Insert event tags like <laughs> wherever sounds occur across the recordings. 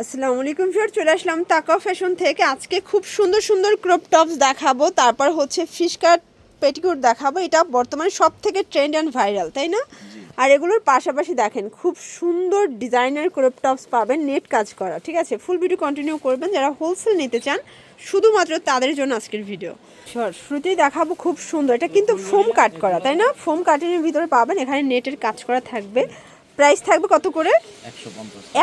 আসসালামু আলাইকুম ফির চলে আসলাম তাকা ফ্যাশন থেকে। আজকে খুব সুন্দর সুন্দর ক্রপ টপস দেখাবো। তারপর হচ্ছে ফিশ কাট পেটিকোট দেখাবো। এটা বর্তমানে সব থেকে ট্রেন্ড অ্যান্ড ভাইরাল তাই না? আর এগুলোর পাশাপাশি দেখেন খুব সুন্দর ডিজাইনার ক্রপ টপস পাবেন নেট কাজ করা ঠিক আছে? ফুল ভিডিও কন্টিনিউ করবেন যারা হোলসেল নিতে চান শুধুমাত্র তাদের জন্য আজকের ভিডিও শর শুরুতেই দেখাবো খুব সুন্দর। এটা কিন্তু ফোম কাট করা তাই না? ফোম কাটিংয়ের ভিতরে পাবেন এখানে নেটের কাজ করা থাকবে। প্রাইস থাকবে কত করে?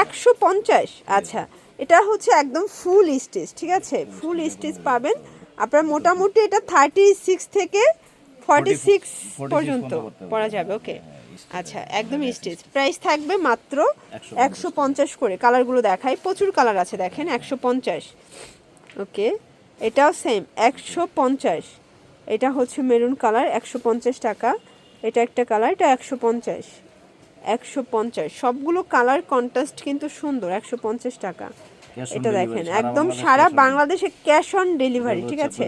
একশো পঞ্চাশ। আচ্ছা। এটা হচ্ছে একদম ফুল স্টিচ ঠিক আছে? ফুল স্টিচ পাবেন। আপনার মোটামুটি এটা থার্টি সিক্স থেকে ফর্টি সিক্স পর্যন্ত পরা যাবে ওকে হ্যাঁ, আচ্ছা একদম স্টিচ প্রাইস থাকবে মাত্র একশো পঞ্চাশ। করে। কালারগুলো দেখাই। প্রচুর কালার আছে দেখেন একশো পঞ্চাশ। ওকে এটাও সেম একশো পঞ্চাশ। এটা হচ্ছে মেরুন কালার একশো পঞ্চাশ টাকা। এটা একটা কালার এটা একশো পঞ্চাশ। একশো পঞ্চাশ। সবগুলো কালার কন্ট্রাস্ট কিন্তু সুন্দর একশো পঞ্চাশ টাকা। এটা দেখেন একদম সারা বাংলাদেশে ক্যাশ অন ডেলিভারি ঠিক আছে?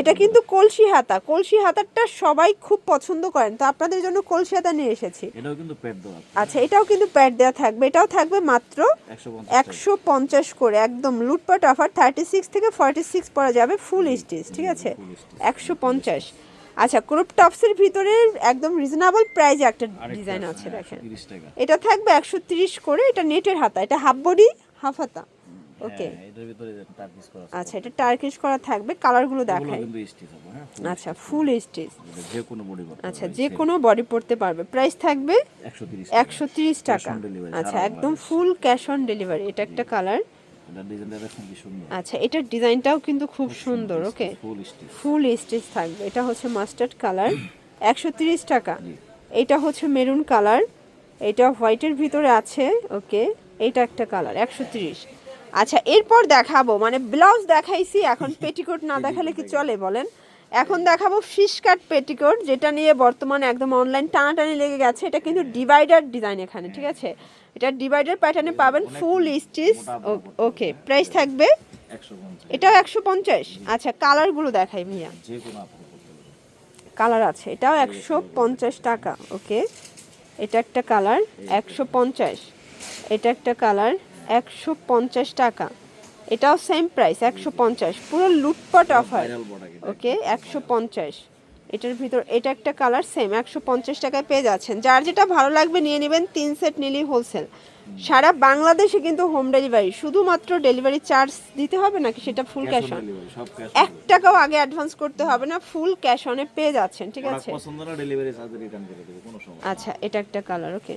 এটা কিন্তু কলসি হাতা। কলসি হাতাটা সবাই খুব পছন্দ করেন। তো আপনাদের জন্য কলসি হাতা নিয়ে এসেছি। এটাও কিন্তু পেট দেওয়া আচ্ছা এটাও কিন্তু প্যাড দেওয়া থাকবে। এটাও থাকবে মাত্র একশো পঞ্চাশ একশো পঞ্চাশ করে। একদম লুটপাট অফার থার্টি সিক্স থেকে ফর্টি সিক্স পরা যাবে ফুল স্টিচ ঠিক আছে? একশো পঞ্চাশ। আচ্ছা ক্রপ টপসের ভিতরে একদম রিজনেবল প্রাইজে একটা ডিজাইন আছে দেখেন। তিরিশ টাকা। এটা থাকবে একশো তিরিশ করে এটা নেটের হাতা এটা হাফ বডি হাফ হাতা। ওকে হ্যাঁ, এটার ভিতরে টার্কিস করা আছে। আচ্ছা এটা টার্কিশ করা থাকবে কালারগুলো হবে হ্যাঁ আচ্ছা ফুল স্টিচ যে কোনো বডি করতে আচ্ছা যে কোনো বডি পড়তে পারবে। প্রাইস থাকবে একশো তিরিশ টাকা। আচ্ছা একদম ফুল ক্যাশ অন ডেলিভারি এটা একটা কালার আচ্ছা এটার ডিজাইনটাও কিন্তু খুব সুন্দর ওকে ফুল স্টিচ ফুল স্টিচ থাকবে। এটা হচ্ছে মাস্টার্ড কালার <coughs> একশো তিরিশ টাকা। এটা হচ্ছে মেরুন কালার এটা হোয়াইটের ভিতরে আছে ওকে এটা একটা কালার একশো তিরিশ। আচ্ছা এরপর দেখাবো মানে ব্লাউজ দেখাইছি এখন <laughs> পেটিকোট না দেখালে কি চলে বলেন? এখন দেখাবো ফিশ কাট পেটিকোট যেটা নিয়ে বর্তমানে একদম অনলাইন টানাটানি লেগে গেছে। এটা কিন্তু ডিভাইডার ডিজাইন এখানে ঠিক আছে? এটা ডিভাইডার প্যাটার্নে পাবেন ফুল স্টিচ ওকে প্রাইস থাকবে এটাও একশো পঞ্চাশ। আচ্ছা কালারগুলো দেখাই ভাইয়া যে কোনো আপনি করতে পারবেন কালার আছে এটাও একশো পঞ্চাশ টাকা ওকে এটা একটা কালার একশো পঞ্চাশ। এটা একটা কালার একশো পঞ্চাশ টাকা। এটাও সেম প্রাইস একশো পঞ্চাশ। পুরো লুটপাট অফার ওকে একশো পঞ্চাশ। এটার ভিতর এটা একটা কালার সেম একশো পঞ্চাশ টাকায় পেয়ে যাচ্ছেন। যার যেটা ভালো লাগবে নিয়ে নেবেন তিন সেট নিলেই হোলসেল সারা বাংলাদেশে কিন্তু হোম ডেলিভারি শুধুমাত্র ডেলিভারি চার্জ দিতে হবে নাকি সেটা ফুল ক্যাশ অন এক টাকাও আগে অ্যাডভান্স করতে হবে না ফুল ক্যাশ অনে পেয়ে যাচ্ছেন ঠিক আছে? আচ্ছা এটা একটা কালার ওকে